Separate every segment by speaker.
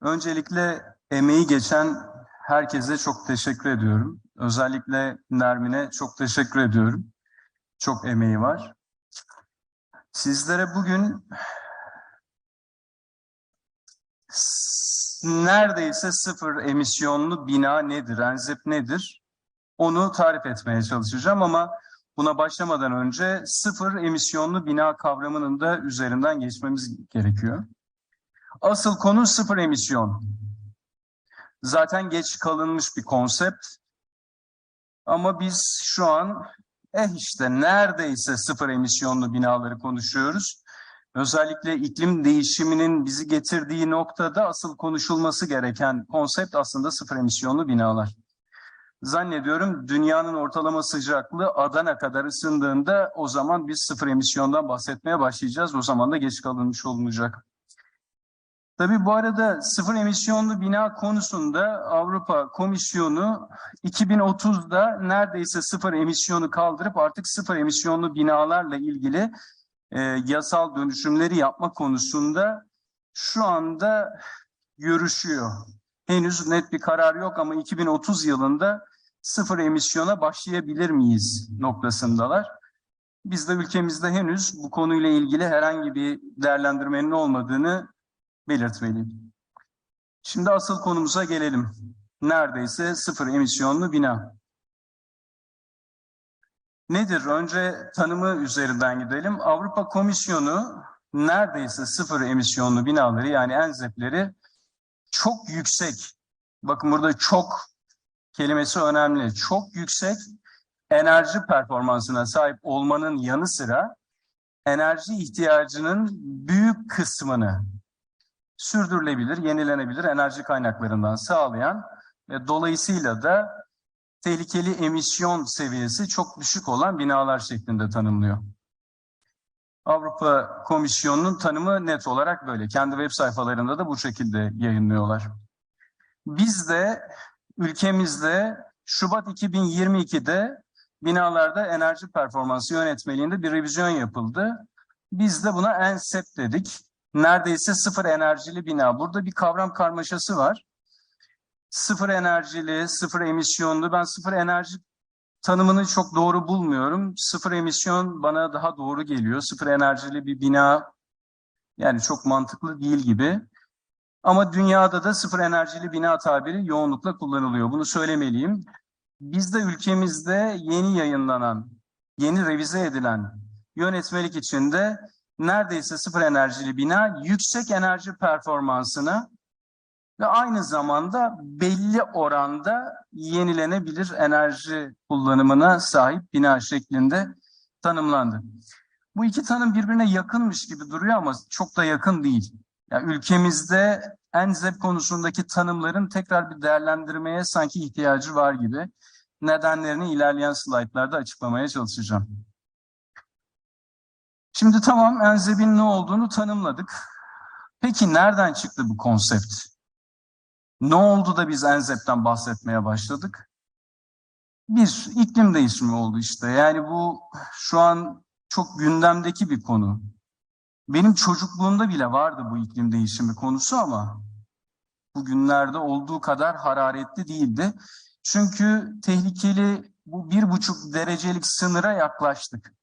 Speaker 1: Öncelikle emeği geçen herkese çok teşekkür ediyorum. Özellikle Nermin'e çok teşekkür ediyorum. Çok emeği var. Sizlere bugün neredeyse sıfır emisyonlu bina nedir, enzep nedir? Onu tarif etmeye çalışacağım ama buna başlamadan önce sıfır emisyonlu bina kavramının da üzerinden geçmemiz gerekiyor. Asıl konu sıfır emisyon. Zaten geç kalınmış bir konsept. Ama biz şu an eh işte neredeyse sıfır emisyonlu binaları konuşuyoruz. Özellikle iklim değişiminin bizi getirdiği noktada asıl konuşulması gereken konsept aslında sıfır emisyonlu binalar. Zannediyorum dünyanın ortalama sıcaklığı Adana kadar ısındığında o zaman biz sıfır emisyondan bahsetmeye başlayacağız. O zaman da geç kalınmış olunacak. Tabii bu arada sıfır emisyonlu bina konusunda Avrupa Komisyonu 2030'da neredeyse sıfır emisyonu kaldırıp artık sıfır emisyonlu binalarla ilgili e, yasal dönüşümleri yapma konusunda şu anda görüşüyor. Henüz net bir karar yok ama 2030 yılında sıfır emisyona başlayabilir miyiz noktasındalar. Biz de ülkemizde henüz bu konuyla ilgili herhangi bir değerlendirmenin olmadığını belirtmeliyim. Şimdi asıl konumuza gelelim. Neredeyse sıfır emisyonlu bina. Nedir? Önce tanımı üzerinden gidelim. Avrupa Komisyonu neredeyse sıfır emisyonlu binaları yani enzepleri çok yüksek, bakın burada çok kelimesi önemli, çok yüksek enerji performansına sahip olmanın yanı sıra enerji ihtiyacının büyük kısmını sürdürülebilir, yenilenebilir enerji kaynaklarından sağlayan ve dolayısıyla da tehlikeli emisyon seviyesi çok düşük olan binalar şeklinde tanımlıyor. Avrupa Komisyonu'nun tanımı net olarak böyle. Kendi web sayfalarında da bu şekilde yayınlıyorlar. Biz de ülkemizde Şubat 2022'de binalarda enerji performansı yönetmeliğinde bir revizyon yapıldı. Biz de buna ENSEP dedik neredeyse sıfır enerjili bina. Burada bir kavram karmaşası var. Sıfır enerjili, sıfır emisyonlu. Ben sıfır enerji tanımını çok doğru bulmuyorum. Sıfır emisyon bana daha doğru geliyor. Sıfır enerjili bir bina yani çok mantıklı değil gibi. Ama dünyada da sıfır enerjili bina tabiri yoğunlukla kullanılıyor. Bunu söylemeliyim. Bizde ülkemizde yeni yayınlanan, yeni revize edilen yönetmelik içinde neredeyse sıfır enerjili bina yüksek enerji performansına ve aynı zamanda belli oranda yenilenebilir enerji kullanımına sahip bina şeklinde tanımlandı. Bu iki tanım birbirine yakınmış gibi duruyor ama çok da yakın değil. Yani ülkemizde ENZEP konusundaki tanımların tekrar bir değerlendirmeye sanki ihtiyacı var gibi. Nedenlerini ilerleyen slaytlarda açıklamaya çalışacağım. Şimdi tamam enzebin ne olduğunu tanımladık. Peki nereden çıktı bu konsept? Ne oldu da biz enzepten bahsetmeye başladık? Bir, iklim değişimi oldu işte. Yani bu şu an çok gündemdeki bir konu. Benim çocukluğumda bile vardı bu iklim değişimi konusu ama bugünlerde olduğu kadar hararetli değildi. Çünkü tehlikeli bu bir buçuk derecelik sınıra yaklaştık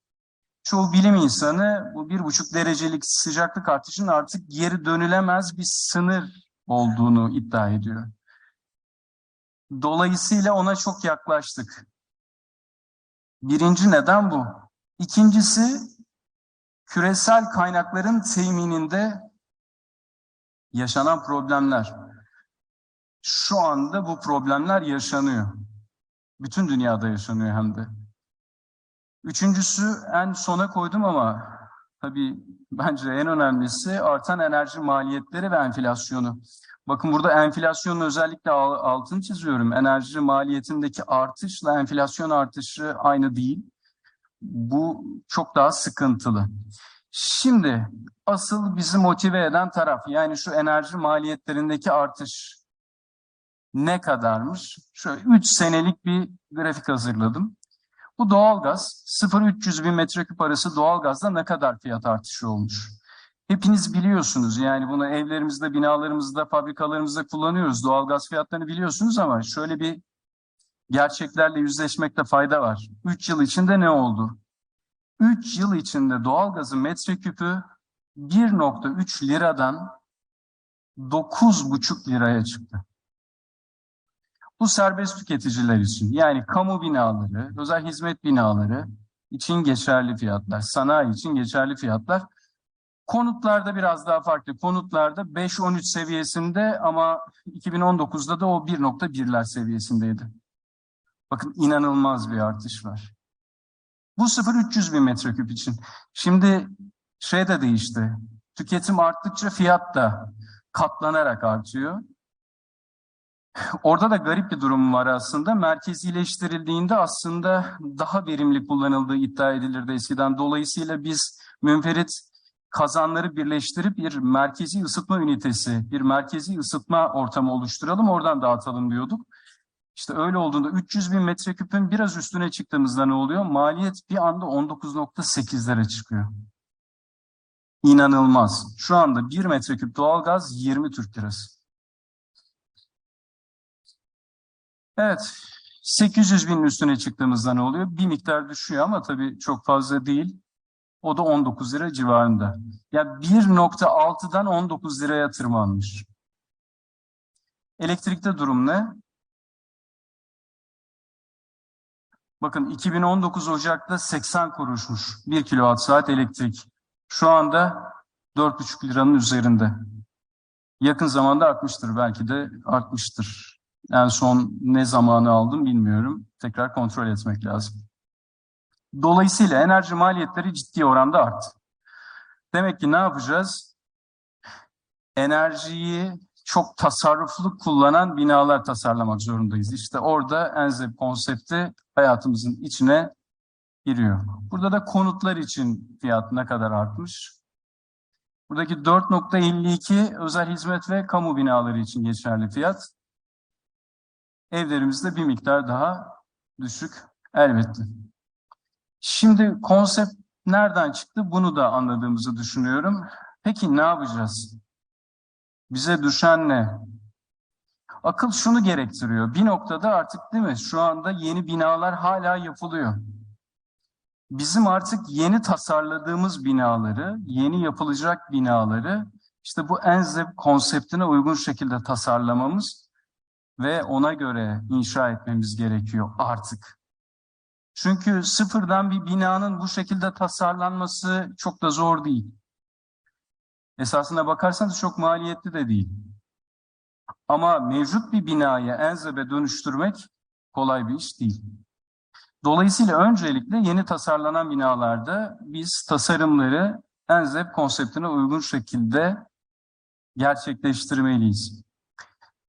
Speaker 1: çoğu bilim insanı bu bir buçuk derecelik sıcaklık artışının artık geri dönülemez bir sınır olduğunu iddia ediyor. Dolayısıyla ona çok yaklaştık. Birinci neden bu. İkincisi küresel kaynakların temininde yaşanan problemler. Şu anda bu problemler yaşanıyor. Bütün dünyada yaşanıyor hem de. Üçüncüsü en sona koydum ama tabii bence en önemlisi artan enerji maliyetleri ve enflasyonu. Bakın burada enflasyonun özellikle altını çiziyorum. Enerji maliyetindeki artışla enflasyon artışı aynı değil. Bu çok daha sıkıntılı. Şimdi asıl bizi motive eden taraf yani şu enerji maliyetlerindeki artış ne kadarmış? Şöyle 3 senelik bir grafik hazırladım. Bu doğalgaz 0-300 bin metreküp arası doğalgazda ne kadar fiyat artışı olmuş? Hepiniz biliyorsunuz yani bunu evlerimizde, binalarımızda, fabrikalarımızda kullanıyoruz. Doğalgaz fiyatlarını biliyorsunuz ama şöyle bir gerçeklerle yüzleşmekte fayda var. 3 yıl içinde ne oldu? 3 yıl içinde doğalgazın metreküpü 1.3 liradan 9,5 liraya çıktı. Bu serbest tüketiciler için yani kamu binaları, özel hizmet binaları için geçerli fiyatlar, sanayi için geçerli fiyatlar. Konutlarda biraz daha farklı. Konutlarda 5-13 seviyesinde ama 2019'da da o 1.1'ler seviyesindeydi. Bakın inanılmaz bir artış var. Bu 0-300 bin metreküp için. Şimdi şey de değişti. Tüketim arttıkça fiyat da katlanarak artıyor. Orada da garip bir durum var aslında. Merkezileştirildiğinde aslında daha verimli kullanıldığı iddia edilirdi eskiden. Dolayısıyla biz münferit kazanları birleştirip bir merkezi ısıtma ünitesi, bir merkezi ısıtma ortamı oluşturalım, oradan dağıtalım diyorduk. İşte öyle olduğunda 300 bin metreküpün biraz üstüne çıktığımızda ne oluyor? Maliyet bir anda 19.8'lere çıkıyor. İnanılmaz. Şu anda 1 metreküp doğalgaz 20 Türk lirası. Evet, 800 binin üstüne çıktığımızda ne oluyor? Bir miktar düşüyor ama tabii çok fazla değil. O da 19 lira civarında. Ya yani 1.6'dan 19 liraya tırmanmış. Elektrikte durum ne? Bakın 2019 Ocak'ta 80 kuruşmuş 1 kilowatt saat elektrik. Şu anda 4,5 liranın üzerinde. Yakın zamanda artmıştır belki de artmıştır. En son ne zamanı aldım bilmiyorum. Tekrar kontrol etmek lazım. Dolayısıyla enerji maliyetleri ciddi oranda arttı. Demek ki ne yapacağız? Enerjiyi çok tasarruflu kullanan binalar tasarlamak zorundayız. İşte orada ENZEP konsepti hayatımızın içine giriyor. Burada da konutlar için fiyat ne kadar artmış? Buradaki 4.52 özel hizmet ve kamu binaları için geçerli fiyat. Evlerimizde bir miktar daha düşük elbette. Şimdi konsept nereden çıktı bunu da anladığımızı düşünüyorum. Peki ne yapacağız? Bize düşen ne? Akıl şunu gerektiriyor. Bir noktada artık değil mi? Şu anda yeni binalar hala yapılıyor. Bizim artık yeni tasarladığımız binaları, yeni yapılacak binaları işte bu ENZEP konseptine uygun şekilde tasarlamamız ve ona göre inşa etmemiz gerekiyor artık. Çünkü sıfırdan bir binanın bu şekilde tasarlanması çok da zor değil. Esasına bakarsanız çok maliyetli de değil. Ama mevcut bir binayı enzebe dönüştürmek kolay bir iş değil. Dolayısıyla öncelikle yeni tasarlanan binalarda biz tasarımları enzep konseptine uygun şekilde gerçekleştirmeliyiz.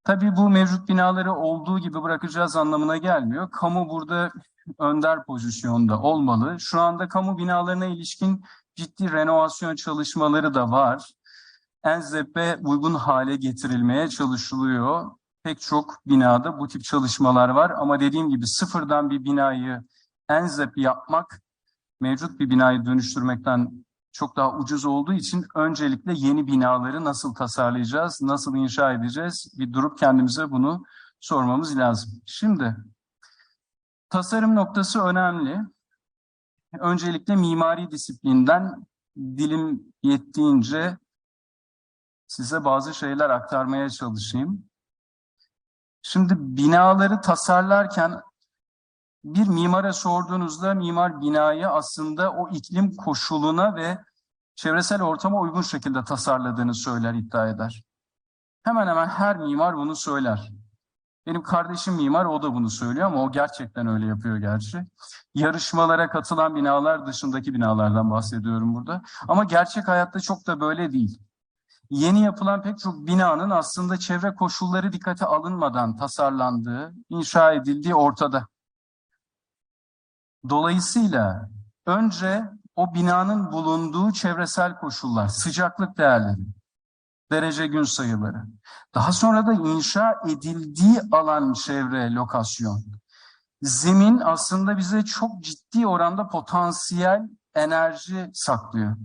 Speaker 1: Tabii bu mevcut binaları olduğu gibi bırakacağız anlamına gelmiyor. Kamu burada önder pozisyonda olmalı. Şu anda kamu binalarına ilişkin ciddi renovasyon çalışmaları da var. ENZEP'e uygun hale getirilmeye çalışılıyor. Pek çok binada bu tip çalışmalar var ama dediğim gibi sıfırdan bir binayı ENZEP yapmak mevcut bir binayı dönüştürmekten çok daha ucuz olduğu için öncelikle yeni binaları nasıl tasarlayacağız, nasıl inşa edeceğiz bir durup kendimize bunu sormamız lazım. Şimdi tasarım noktası önemli. Öncelikle mimari disiplinden dilim yettiğince size bazı şeyler aktarmaya çalışayım. Şimdi binaları tasarlarken bir mimara sorduğunuzda mimar binayı aslında o iklim koşuluna ve çevresel ortama uygun şekilde tasarladığını söyler, iddia eder. Hemen hemen her mimar bunu söyler. Benim kardeşim mimar, o da bunu söylüyor ama o gerçekten öyle yapıyor gerçi. Yarışmalara katılan binalar dışındaki binalardan bahsediyorum burada. Ama gerçek hayatta çok da böyle değil yeni yapılan pek çok binanın aslında çevre koşulları dikkate alınmadan tasarlandığı, inşa edildiği ortada. Dolayısıyla önce o binanın bulunduğu çevresel koşullar, sıcaklık değerleri, derece gün sayıları, daha sonra da inşa edildiği alan çevre, lokasyon. Zemin aslında bize çok ciddi oranda potansiyel enerji saklıyor.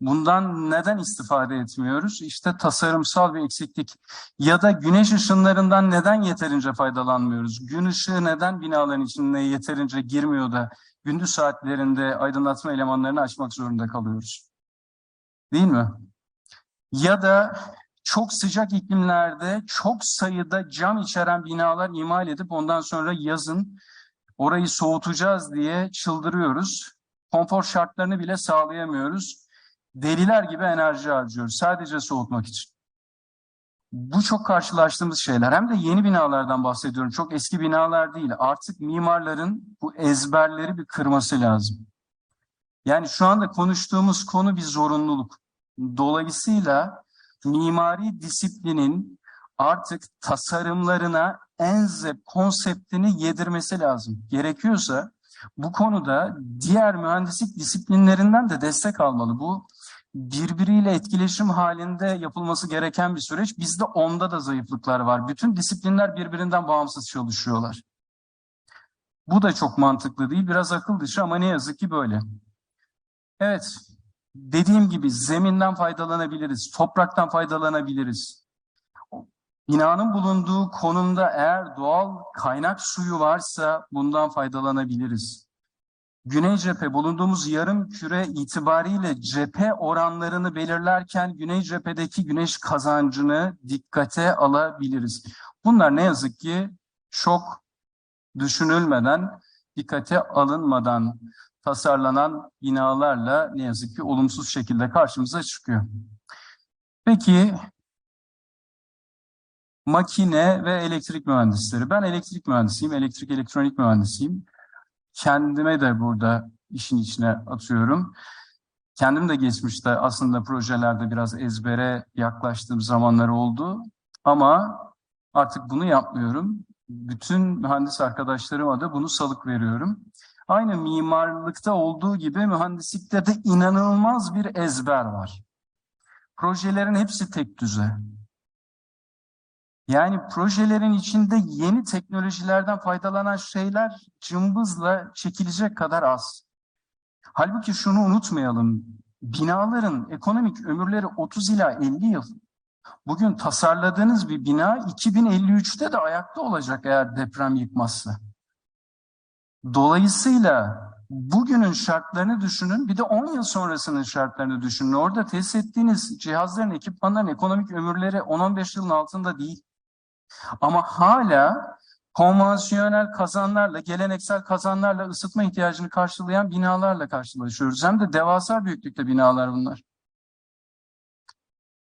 Speaker 1: Bundan neden istifade etmiyoruz? İşte tasarımsal bir eksiklik. Ya da güneş ışınlarından neden yeterince faydalanmıyoruz? Gün ışığı neden binaların içine yeterince girmiyor da gündüz saatlerinde aydınlatma elemanlarını açmak zorunda kalıyoruz? Değil mi? Ya da çok sıcak iklimlerde çok sayıda cam içeren binalar imal edip ondan sonra yazın orayı soğutacağız diye çıldırıyoruz. Konfor şartlarını bile sağlayamıyoruz. Deliler gibi enerji harcıyoruz sadece soğutmak için. Bu çok karşılaştığımız şeyler. Hem de yeni binalardan bahsediyorum. Çok eski binalar değil. Artık mimarların bu ezberleri bir kırması lazım. Yani şu anda konuştuğumuz konu bir zorunluluk. Dolayısıyla mimari disiplinin artık tasarımlarına ENZEP konseptini yedirmesi lazım. Gerekiyorsa bu konuda diğer mühendislik disiplinlerinden de destek almalı. Bu birbiriyle etkileşim halinde yapılması gereken bir süreç. Bizde onda da zayıflıklar var. Bütün disiplinler birbirinden bağımsız çalışıyorlar. Bu da çok mantıklı değil. Biraz akıl dışı ama ne yazık ki böyle. Evet, dediğim gibi zeminden faydalanabiliriz, topraktan faydalanabiliriz. Binanın bulunduğu konumda eğer doğal kaynak suyu varsa bundan faydalanabiliriz. Güney cephe bulunduğumuz yarım küre itibariyle cephe oranlarını belirlerken güney cephedeki güneş kazancını dikkate alabiliriz. Bunlar ne yazık ki çok düşünülmeden, dikkate alınmadan tasarlanan binalarla ne yazık ki olumsuz şekilde karşımıza çıkıyor. Peki makine ve elektrik mühendisleri. Ben elektrik mühendisiyim, elektrik elektronik mühendisiyim. Kendime de burada işin içine atıyorum. Kendim de geçmişte aslında projelerde biraz ezbere yaklaştığım zamanlar oldu. Ama artık bunu yapmıyorum. Bütün mühendis arkadaşlarıma da bunu salık veriyorum. Aynı mimarlıkta olduğu gibi mühendislikte de inanılmaz bir ezber var. Projelerin hepsi tek düze. Yani projelerin içinde yeni teknolojilerden faydalanan şeyler cımbızla çekilecek kadar az. Halbuki şunu unutmayalım. Binaların ekonomik ömürleri 30 ila 50 yıl. Bugün tasarladığınız bir bina 2053'te de ayakta olacak eğer deprem yıkmazsa. Dolayısıyla bugünün şartlarını düşünün, bir de 10 yıl sonrasının şartlarını düşünün. Orada tesis ettiğiniz cihazların, ekipmanların ekonomik ömürleri 10-15 yılın altında değil. Ama hala konvansiyonel kazanlarla, geleneksel kazanlarla ısıtma ihtiyacını karşılayan binalarla karşılaşıyoruz. Hem de devasa büyüklükte binalar bunlar.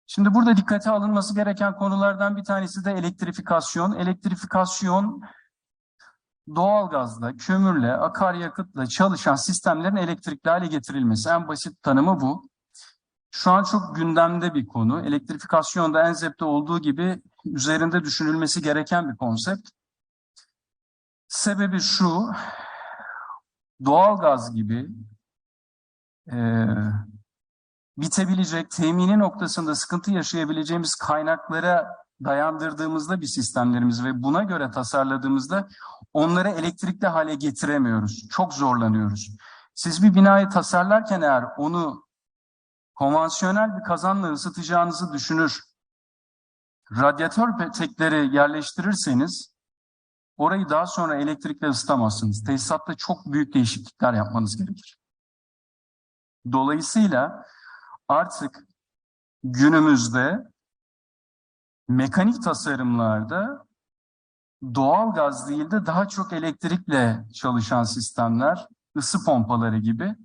Speaker 1: Şimdi burada dikkate alınması gereken konulardan bir tanesi de elektrifikasyon. Elektrifikasyon doğalgazla, kömürle, akaryakıtla çalışan sistemlerin elektrikli hale getirilmesi. En basit tanımı bu. Şu an çok gündemde bir konu. Elektrifikasyonda ENZEP'te olduğu gibi üzerinde düşünülmesi gereken bir konsept. Sebebi şu, doğalgaz gibi e, bitebilecek, temini noktasında sıkıntı yaşayabileceğimiz kaynaklara dayandırdığımızda bir sistemlerimiz ve buna göre tasarladığımızda onları elektrikli hale getiremiyoruz. Çok zorlanıyoruz. Siz bir binayı tasarlarken eğer onu konvansiyonel bir kazanla ısıtacağınızı düşünür, radyatör petekleri yerleştirirseniz orayı daha sonra elektrikle ısıtamazsınız. Tesisatta çok büyük değişiklikler yapmanız gerekir. Dolayısıyla artık günümüzde mekanik tasarımlarda doğal gaz değil de daha çok elektrikle çalışan sistemler, ısı pompaları gibi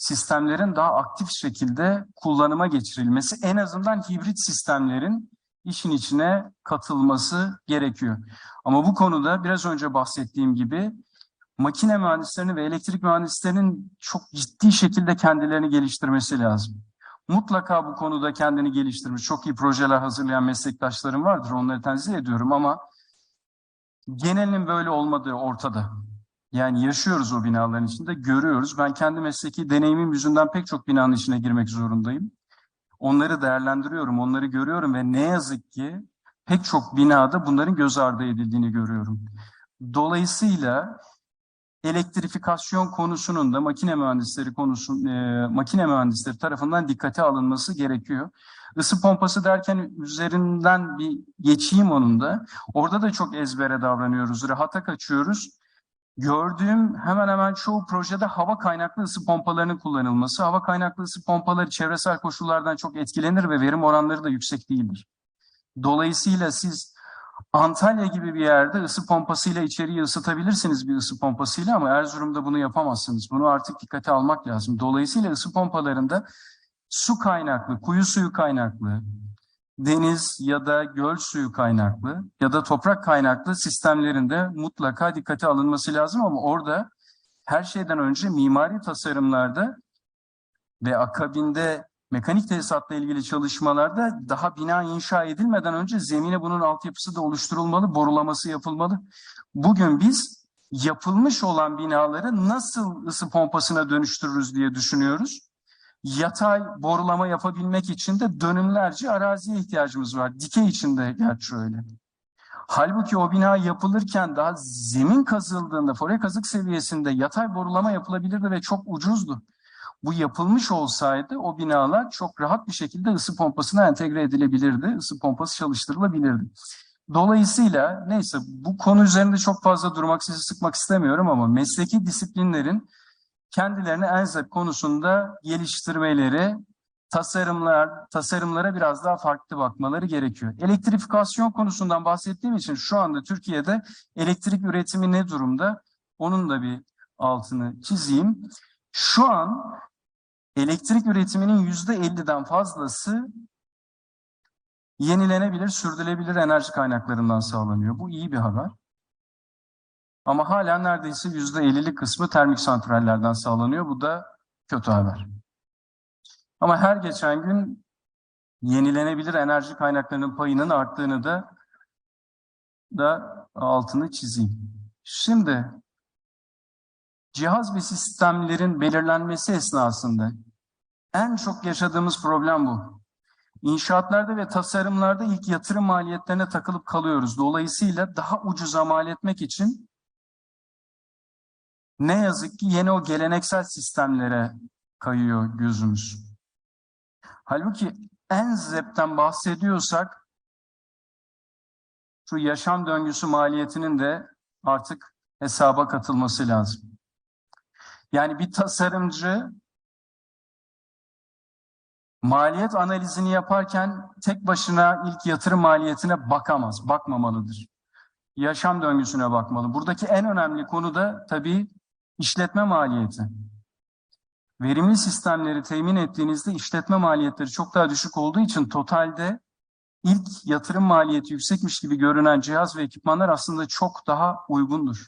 Speaker 1: sistemlerin daha aktif şekilde kullanıma geçirilmesi, en azından hibrit sistemlerin işin içine katılması gerekiyor. Ama bu konuda biraz önce bahsettiğim gibi makine mühendislerinin ve elektrik mühendislerinin çok ciddi şekilde kendilerini geliştirmesi lazım. Mutlaka bu konuda kendini geliştirmiş, çok iyi projeler hazırlayan meslektaşlarım vardır. Onları tenzih ediyorum ama genelinin böyle olmadığı ortada. Yani yaşıyoruz o binaların içinde, görüyoruz. Ben kendi mesleki deneyimim yüzünden pek çok binanın içine girmek zorundayım. Onları değerlendiriyorum, onları görüyorum ve ne yazık ki pek çok binada bunların göz ardı edildiğini görüyorum. Dolayısıyla elektrifikasyon konusunun da makine mühendisleri konusu e, makine mühendisleri tarafından dikkate alınması gerekiyor. Isı pompası derken üzerinden bir geçeyim onun da. Orada da çok ezbere davranıyoruz, rahata kaçıyoruz. Gördüğüm hemen hemen çoğu projede hava kaynaklı ısı pompalarının kullanılması. Hava kaynaklı ısı pompaları çevresel koşullardan çok etkilenir ve verim oranları da yüksek değildir. Dolayısıyla siz Antalya gibi bir yerde ısı pompasıyla içeriği ısıtabilirsiniz bir ısı pompasıyla ama Erzurum'da bunu yapamazsınız. Bunu artık dikkate almak lazım. Dolayısıyla ısı pompalarında su kaynaklı, kuyu suyu kaynaklı, deniz ya da göl suyu kaynaklı ya da toprak kaynaklı sistemlerinde mutlaka dikkate alınması lazım ama orada her şeyden önce mimari tasarımlarda ve akabinde mekanik tesisatla ilgili çalışmalarda daha bina inşa edilmeden önce zemine bunun altyapısı da oluşturulmalı, borulaması yapılmalı. Bugün biz yapılmış olan binaları nasıl ısı pompasına dönüştürürüz diye düşünüyoruz. Yatay borulama yapabilmek için de dönümlerce araziye ihtiyacımız var. Dikey içinde gerçi öyle. Halbuki o bina yapılırken daha zemin kazıldığında fore kazık seviyesinde yatay borulama yapılabilirdi ve çok ucuzdu. Bu yapılmış olsaydı o binalar çok rahat bir şekilde ısı pompasına entegre edilebilirdi. Isı pompası çalıştırılabilirdi. Dolayısıyla neyse bu konu üzerinde çok fazla durmak sizi sıkmak istemiyorum ama mesleki disiplinlerin kendilerini ENZEP konusunda geliştirmeleri, tasarımlar, tasarımlara biraz daha farklı bakmaları gerekiyor. Elektrifikasyon konusundan bahsettiğim için şu anda Türkiye'de elektrik üretimi ne durumda? Onun da bir altını çizeyim. Şu an elektrik üretiminin yüzde 50'den fazlası yenilenebilir, sürdürülebilir enerji kaynaklarından sağlanıyor. Bu iyi bir haber. Ama hala neredeyse yüzde 50'lik kısmı termik santrallerden sağlanıyor. Bu da kötü haber. Ama her geçen gün yenilenebilir enerji kaynaklarının payının arttığını da da altını çizeyim. Şimdi cihaz ve sistemlerin belirlenmesi esnasında en çok yaşadığımız problem bu. İnşaatlarda ve tasarımlarda ilk yatırım maliyetlerine takılıp kalıyoruz. Dolayısıyla daha ucuza mal etmek için ne yazık ki yeni o geleneksel sistemlere kayıyor gözümüz. Halbuki en zepten bahsediyorsak şu yaşam döngüsü maliyetinin de artık hesaba katılması lazım. Yani bir tasarımcı maliyet analizini yaparken tek başına ilk yatırım maliyetine bakamaz, bakmamalıdır. Yaşam döngüsüne bakmalı. Buradaki en önemli konu da tabii işletme maliyeti. Verimli sistemleri temin ettiğinizde işletme maliyetleri çok daha düşük olduğu için totalde ilk yatırım maliyeti yüksekmiş gibi görünen cihaz ve ekipmanlar aslında çok daha uygundur.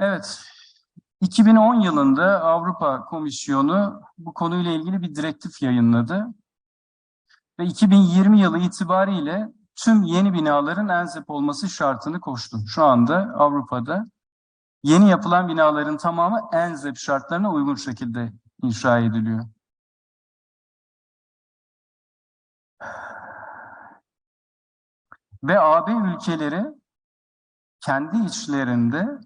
Speaker 1: Evet, 2010 yılında Avrupa Komisyonu bu konuyla ilgili bir direktif yayınladı. Ve 2020 yılı itibariyle tüm yeni binaların ENZEP olması şartını koştu. Şu anda Avrupa'da yeni yapılan binaların tamamı ENZEP şartlarına uygun şekilde inşa ediliyor. Ve AB ülkeleri kendi içlerinde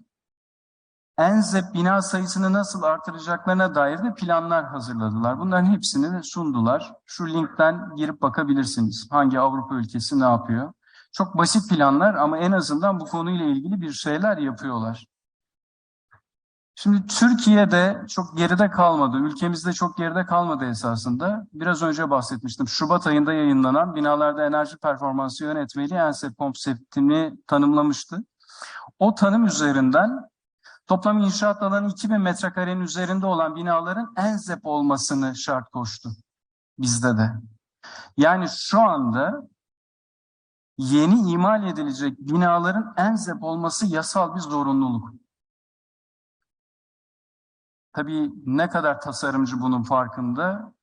Speaker 1: ENZEP bina sayısını nasıl artıracaklarına dair de planlar hazırladılar. Bunların hepsini de sundular. Şu linkten girip bakabilirsiniz. Hangi Avrupa ülkesi ne yapıyor? Çok basit planlar ama en azından bu konuyla ilgili bir şeyler yapıyorlar. Şimdi Türkiye'de çok geride kalmadı, ülkemizde çok geride kalmadı esasında. Biraz önce bahsetmiştim. Şubat ayında yayınlanan binalarda enerji performansı yönetmeliği ENSEP konseptini tanımlamıştı. O tanım üzerinden Toplam inşaat alanı 2000 metrekarenin üzerinde olan binaların ENZEP olmasını şart koştu. Bizde de. Yani şu anda yeni imal edilecek binaların ENZEP olması yasal bir zorunluluk. Tabii ne kadar tasarımcı bunun farkında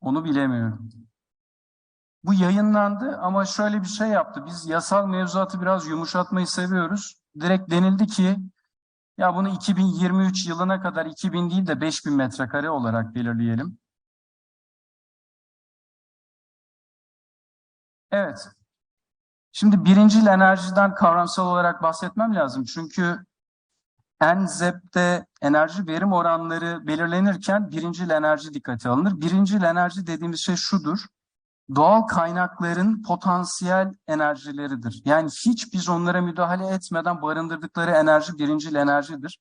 Speaker 1: onu bilemiyorum. Bu yayınlandı ama şöyle bir şey yaptı. Biz yasal mevzuatı biraz yumuşatmayı seviyoruz. Direkt denildi ki ya bunu 2023 yılına kadar 2000 değil de 5000 metrekare olarak belirleyelim. Evet. Şimdi birincil enerjiden kavramsal olarak bahsetmem lazım. Çünkü NZEP'te enerji verim oranları belirlenirken birincil enerji dikkate alınır. Birincil enerji dediğimiz şey şudur. Doğal kaynakların potansiyel enerjileridir. Yani hiç biz onlara müdahale etmeden barındırdıkları enerji birincil enerjidir.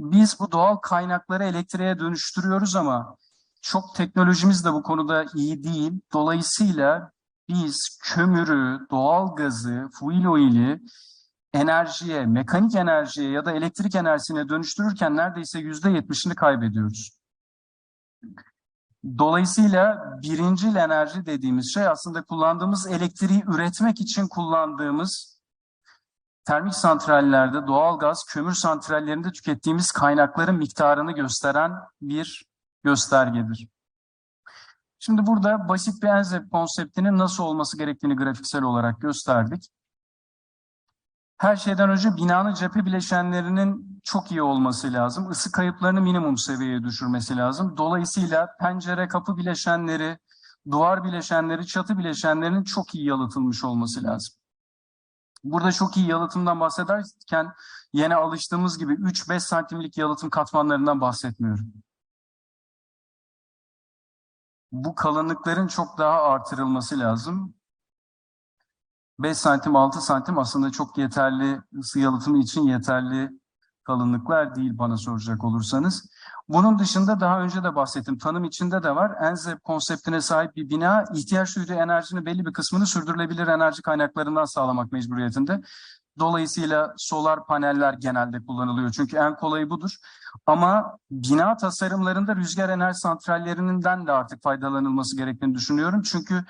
Speaker 1: Biz bu doğal kaynakları elektriğe dönüştürüyoruz ama çok teknolojimiz de bu konuda iyi değil. Dolayısıyla biz kömürü, doğal gazı, fuel oil'i enerjiye, mekanik enerjiye ya da elektrik enerjisine dönüştürürken neredeyse yüzde yetmişini kaybediyoruz. Dolayısıyla birincil enerji dediğimiz şey aslında kullandığımız elektriği üretmek için kullandığımız termik santrallerde, doğalgaz, kömür santrallerinde tükettiğimiz kaynakların miktarını gösteren bir göstergedir. Şimdi burada basit bir enzep konseptinin nasıl olması gerektiğini grafiksel olarak gösterdik. Her şeyden önce binanın cephe bileşenlerinin çok iyi olması lazım. Isı kayıplarını minimum seviyeye düşürmesi lazım. Dolayısıyla pencere, kapı bileşenleri, duvar bileşenleri, çatı bileşenlerinin çok iyi yalıtılmış olması lazım. Burada çok iyi yalıtımdan bahsederken yine alıştığımız gibi 3-5 santimlik yalıtım katmanlarından bahsetmiyorum. Bu kalınlıkların çok daha artırılması lazım. 5 santim 6 santim aslında çok yeterli ısı yalıtımı için yeterli kalınlıklar değil bana soracak olursanız. Bunun dışında daha önce de bahsettim. Tanım içinde de var. ENZEP konseptine sahip bir bina ihtiyaç duyduğu enerjinin belli bir kısmını sürdürülebilir enerji kaynaklarından sağlamak mecburiyetinde. Dolayısıyla solar paneller genelde kullanılıyor. Çünkü en kolayı budur. Ama bina tasarımlarında rüzgar enerji santrallerinden de artık faydalanılması gerektiğini düşünüyorum. Çünkü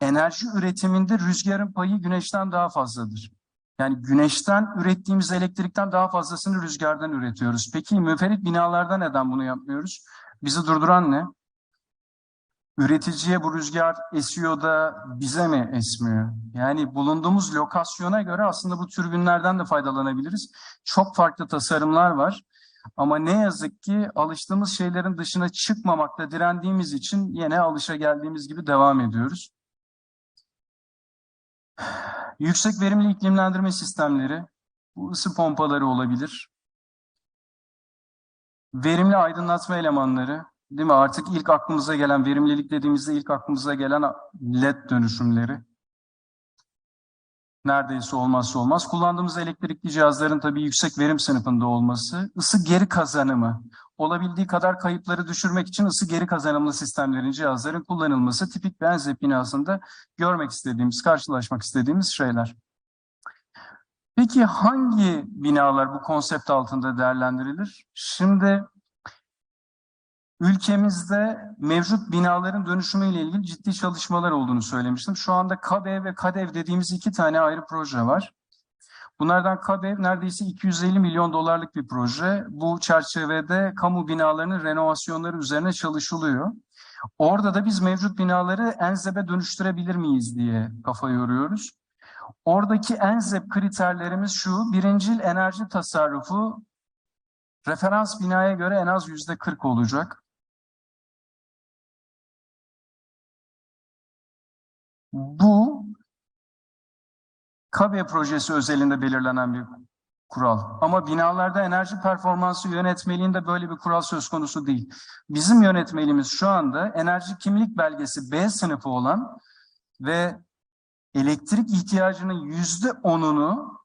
Speaker 1: enerji üretiminde rüzgarın payı güneşten daha fazladır. Yani güneşten ürettiğimiz elektrikten daha fazlasını rüzgardan üretiyoruz. Peki müferit binalarda neden bunu yapmıyoruz? Bizi durduran ne? Üreticiye bu rüzgar esiyor da bize mi esmiyor? Yani bulunduğumuz lokasyona göre aslında bu türbinlerden de faydalanabiliriz. Çok farklı tasarımlar var. Ama ne yazık ki alıştığımız şeylerin dışına çıkmamakta direndiğimiz için yine alışa geldiğimiz gibi devam ediyoruz. Yüksek verimli iklimlendirme sistemleri, bu ısı pompaları olabilir. Verimli aydınlatma elemanları, değil mi? Artık ilk aklımıza gelen, verimlilik dediğimizde ilk aklımıza gelen LED dönüşümleri. Neredeyse olmazsa olmaz. Kullandığımız elektrikli cihazların tabii yüksek verim sınıfında olması. ısı geri kazanımı. Olabildiği kadar kayıpları düşürmek için ısı geri kazanımlı sistemlerin, cihazların kullanılması tipik bir enzep binasında görmek istediğimiz, karşılaşmak istediğimiz şeyler. Peki hangi binalar bu konsept altında değerlendirilir? Şimdi ülkemizde mevcut binaların dönüşümüyle ilgili ciddi çalışmalar olduğunu söylemiştim. Şu anda KABEV ve KADEV dediğimiz iki tane ayrı proje var. Bunlardan KABEV neredeyse 250 milyon dolarlık bir proje. Bu çerçevede kamu binalarının renovasyonları üzerine çalışılıyor. Orada da biz mevcut binaları enzebe dönüştürebilir miyiz diye kafa yoruyoruz. Oradaki enzep kriterlerimiz şu. Birincil enerji tasarrufu referans binaya göre en az yüzde 40 olacak. Bu KABE projesi özelinde belirlenen bir kural. Ama binalarda enerji performansı yönetmeliğinde böyle bir kural söz konusu değil. Bizim yönetmeliğimiz şu anda enerji kimlik belgesi B sınıfı olan ve elektrik ihtiyacının yüzde onunu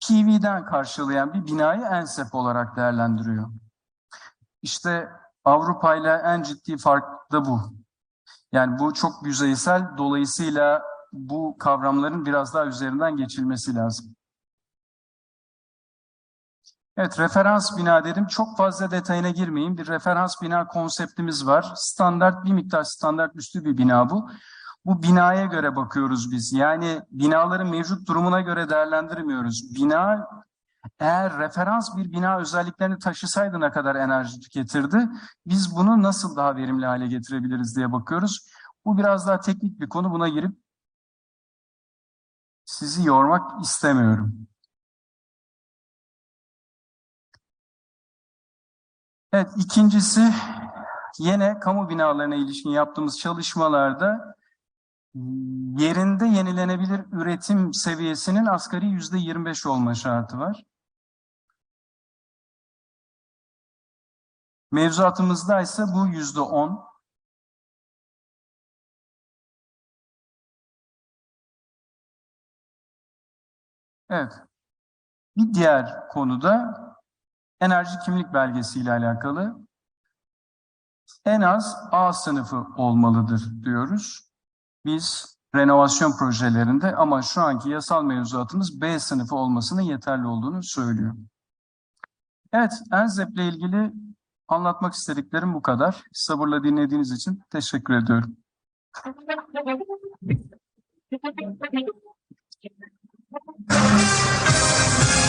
Speaker 1: PV'den karşılayan bir binayı ENSEP olarak değerlendiriyor. İşte Avrupa ile en ciddi fark da bu. Yani bu çok yüzeysel, dolayısıyla bu kavramların biraz daha üzerinden geçilmesi lazım. Evet, referans bina dedim. Çok fazla detayına girmeyeyim. Bir referans bina konseptimiz var. Standart, bir miktar standart üstü bir bina bu. Bu binaya göre bakıyoruz biz. Yani binaların mevcut durumuna göre değerlendirmiyoruz. Bina eğer referans bir bina özelliklerini taşısaydı ne kadar enerji tüketirdi? Biz bunu nasıl daha verimli hale getirebiliriz diye bakıyoruz. Bu biraz daha teknik bir konu. Buna girip sizi yormak istemiyorum. Evet, ikincisi yine kamu binalarına ilişkin yaptığımız çalışmalarda yerinde yenilenebilir üretim seviyesinin asgari yüzde 25 olma şartı var. Mevzuatımızda ise bu yüzde 10. Evet. Bir diğer konuda enerji kimlik belgesi ile alakalı en az A sınıfı olmalıdır diyoruz. Biz renovasyon projelerinde ama şu anki yasal mevzuatımız B sınıfı olmasının yeterli olduğunu söylüyor. Evet, ENZEP ile ilgili anlatmak istediklerim bu kadar. Sabırla dinlediğiniz için teşekkür ediyorum.
Speaker 2: Thank you.